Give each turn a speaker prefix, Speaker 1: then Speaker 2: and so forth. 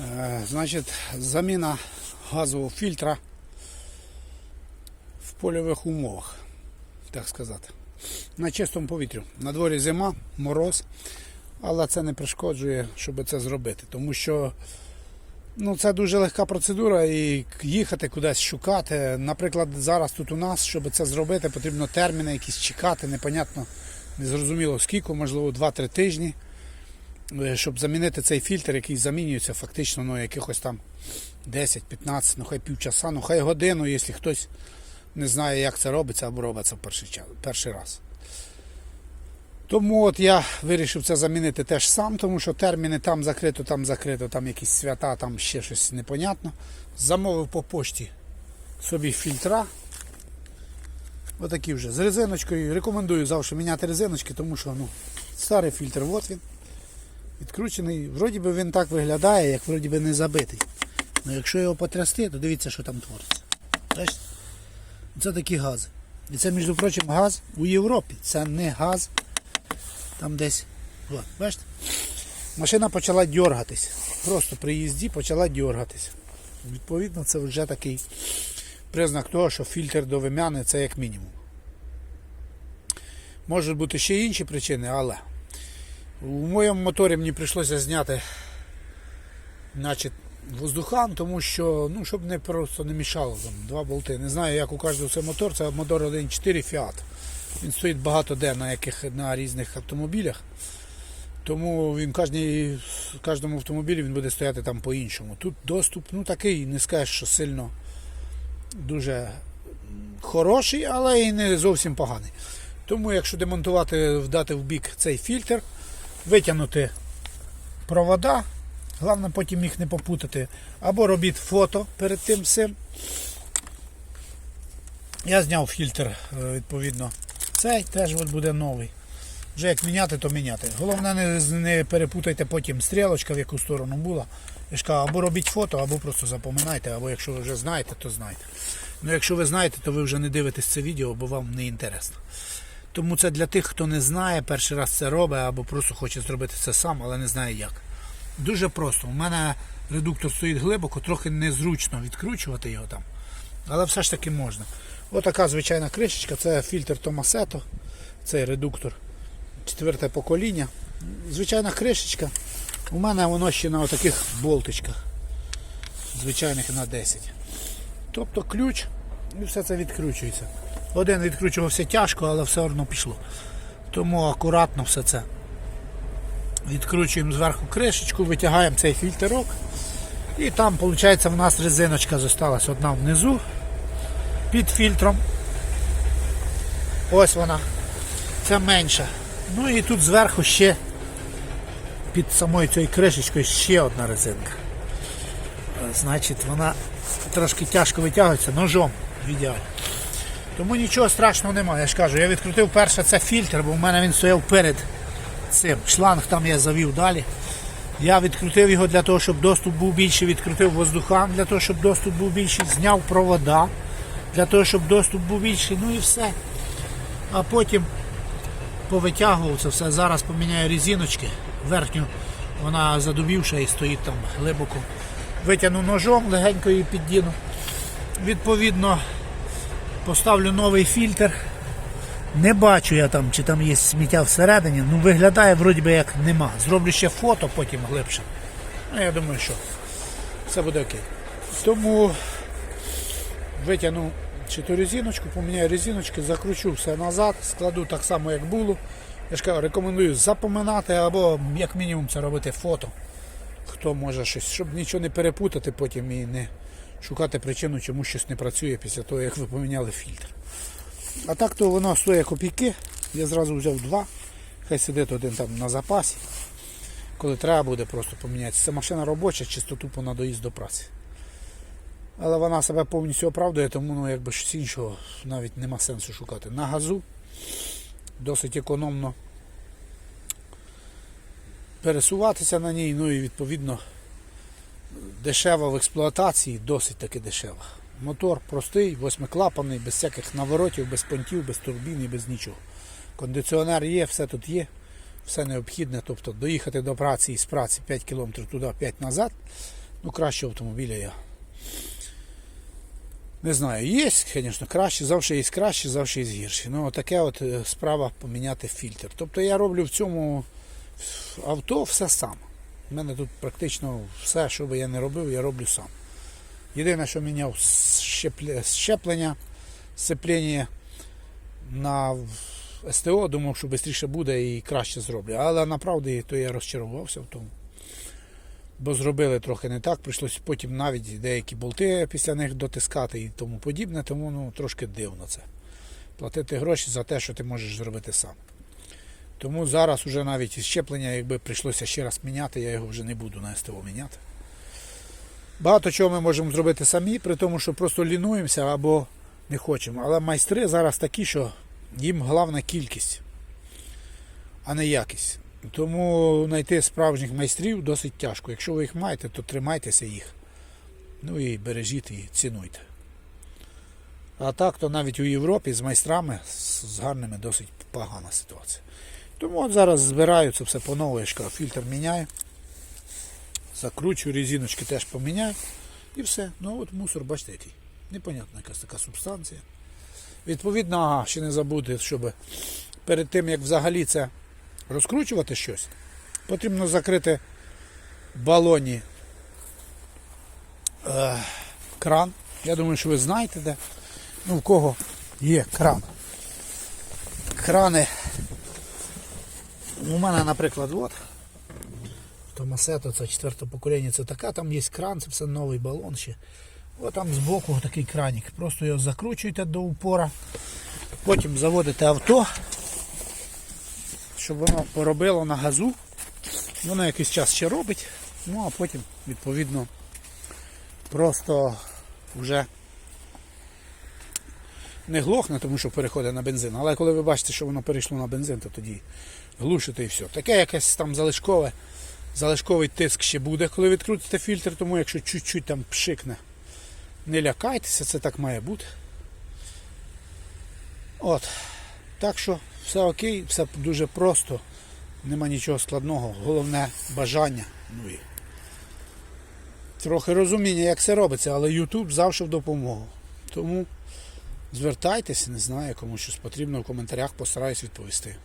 Speaker 1: Е, Значить, заміна газового фільтра в польових умовах, так сказати. На чистому повітрю. На дворі зима, мороз, але це не перешкоджує, щоб це зробити. Тому що ну, це дуже легка процедура і їхати кудись шукати. Наприклад, зараз тут у нас, щоб це зробити, потрібно терміни якісь чекати, непонятно, незрозуміло скільки, можливо, 2-3 тижні. Е, щоб замінити цей фільтр, який замінюється фактично ну, якихось там 10-15, ну хай півчаса, ну хай годину, якщо хтось не знає, як це робиться, або робиться в перший, час, перший раз. Тому от я вирішив це замінити теж сам, тому що терміни там закрито, там закрито, там якісь свята, там ще щось непонятно. Замовив по пошті собі фільтра. Отакі вже з резиночкою. Рекомендую завжди міняти резиночки, тому що ну, старий фільтр, от він відкручений. Вроді би він так виглядає, як вроді би не забитий. Але якщо його потрясти, то дивіться, що там твориться. Бачите? Це такі гази. І це, між прочим, газ у Європі. Це не газ там десь. От, бачите? Машина почала дергатись. Просто при їзді почала дергатись. Відповідно, це вже такий признак того, що фільтр до вимяни це як мінімум. Можуть бути ще інші причини, але у моєму моторі мені прийшлося зняти значить, воздухан, тому що, ну, щоб не просто не мішало там, два болти. Не знаю, як у кожного це мотор, це мотор 1.4 Fiat. Він стоїть багато де на яких на різних автомобілях. Тому він кожній, в кожному автомобілі він буде стояти там по-іншому. Тут доступ, ну такий, не скажеш, що сильно дуже хороший, але і не зовсім поганий. Тому, якщо демонтувати, вдати в бік цей фільтр, витягнути провода, головне потім їх не попутати, або робіть фото перед тим всім. Я зняв фільтр, е, відповідно, цей теж от буде новий. Вже як міняти, то міняти. Головне, не, не перепутайте потім стрілочка, в яку сторону була. Я ж кажу, або робіть фото, або просто запоминайте, або якщо ви вже знаєте, то знайте. Ну якщо ви знаєте, то ви вже не дивитесь це відео, бо вам не інтересно. Тому це для тих, хто не знає, перший раз це робить, або просто хоче зробити це сам, але не знає як. Дуже просто. У мене редуктор стоїть глибоко, трохи незручно відкручувати його там. Але все ж таки можна. Отака звичайна кришечка, це фільтр Томасето, цей редуктор. Четверте покоління. Звичайна кришечка. У мене воно ще на таких болтичках. Звичайних на 10. Тобто ключ і все це відкручується. Один відкручувався тяжко, але все одно пішло. Тому акуратно все це. Відкручуємо зверху кришечку, витягаємо цей фільтрок. І там, виходить, в нас резиночка зосталась одна внизу під фільтром. Ось вона. Це менша. Ну і тут зверху ще під самою цією кришечкою ще одна резинка. Значить, вона трошки тяжко витягується ножом в ідеалі. Тому нічого страшного немає. Я ж кажу, я відкрутив перше це фільтр, бо в мене він стояв перед цим. Шланг там я завів далі. Я відкрутив його для того, щоб доступ був більший, відкрутив воздухан для того, щоб доступ був більший, зняв провода для того, щоб доступ був більший, ну і все. А потім повитягував це все. Зараз поміняю резиночки. Верхню вона задубівша і стоїть там глибоко. Витягну ножом, легенько її піддіну. Відповідно, поставлю новий фільтр. Не бачу я там, чи там є сміття всередині. Ну виглядає вроді би як нема. Зроблю ще фото потім глибше. Ну, я думаю, що все буде окей. Тому витягну чи ту резиночку, поміняю резиночки, закручу все назад, складу так само, як було. Я ж кажу, рекомендую запоминати або як мінімум це робити фото. Хто може щось, щоб нічого не перепутати потім і не шукати причину, чому щось не працює після того, як ви поміняли фільтр. А так то воно стоїть копійки. Я зразу взяв два. Хай сидить один там на запасі. Коли треба буде просто помінятися. Це машина робоча, чисто тупо на доїзд до праці. Але вона себе повністю оправдує, тому ну, якби щось іншого навіть нема сенсу шукати. На газу досить економно пересуватися на ній, ну і відповідно дешева в експлуатації, досить таки дешева. Мотор простий, восьмиклапаний, без всяких наворотів, без понтів, без турбіни, без нічого. Кондиціонер є, все тут є, все необхідне. Тобто доїхати до праці і з праці 5 км туди, 5 назад. Ну, кращого автомобіля я. Не знаю, є, звісно, краще, завжди є краще, завжди є гірше. Ну, таке от е, справа поміняти фільтр. Тобто я роблю в цьому авто все сам. У мене тут практично все, що би я не робив, я роблю сам. Єдине, що міняв щепле- щеплення, сцеплення на СТО, думав, що швидше буде і краще зроблю. Але направді то я розчарувався в тому. Бо зробили трохи не так, прийшлося потім навіть деякі болти після них дотискати і тому подібне, тому ну, трошки дивно це. Платити гроші за те, що ти можеш зробити сам. Тому зараз уже навіть щеплення, якби прийшлося ще раз міняти, я його вже не буду на СТО міняти. Багато чого ми можемо зробити самі, при тому, що просто лінуємося або не хочемо. Але майстри зараз такі, що їм головна кількість, а не якість. Тому знайти справжніх майстрів досить тяжко. Якщо ви їх маєте, то тримайтеся їх. Ну і бережіть і цінуйте. А так, то навіть у Європі з майстрами з гарними досить погана ситуація. Тому от зараз збираю це все по я фільтр міняю. Закручую, резиночки теж поміняю. І все. Ну от мусор, бачите, який. Непонятна якась така субстанція. Відповідно, ага, ще не забути, щоб перед тим, як взагалі це розкручувати щось, потрібно закрити балоні е, кран. Я думаю, що ви знаєте, де. Ну, в кого є кран. Крани. У мене, наприклад, от. Томасето, це четверте покоління, це така, там є кран, це все новий балон ще. От там збоку такий кранік. Просто його закручуєте до упора, потім заводите авто, щоб воно поробило на газу. Воно якийсь час ще робить, ну а потім, відповідно, просто вже не глохне, тому що переходить на бензин. Але коли ви бачите, що воно перейшло на бензин, то тоді глушите і все. Таке якесь там залишкове, залишковий тиск ще буде, коли відкрутите фільтр, тому якщо чуть-чуть там пшикне, не лякайтеся, це так має бути. От. Так що все окей, все дуже просто, нема нічого складного, головне бажання. Ну і трохи розуміння, як це робиться, але YouTube завжди в допомогу. Тому звертайтеся, не знаю, кому щось потрібно в коментарях, постараюсь відповісти.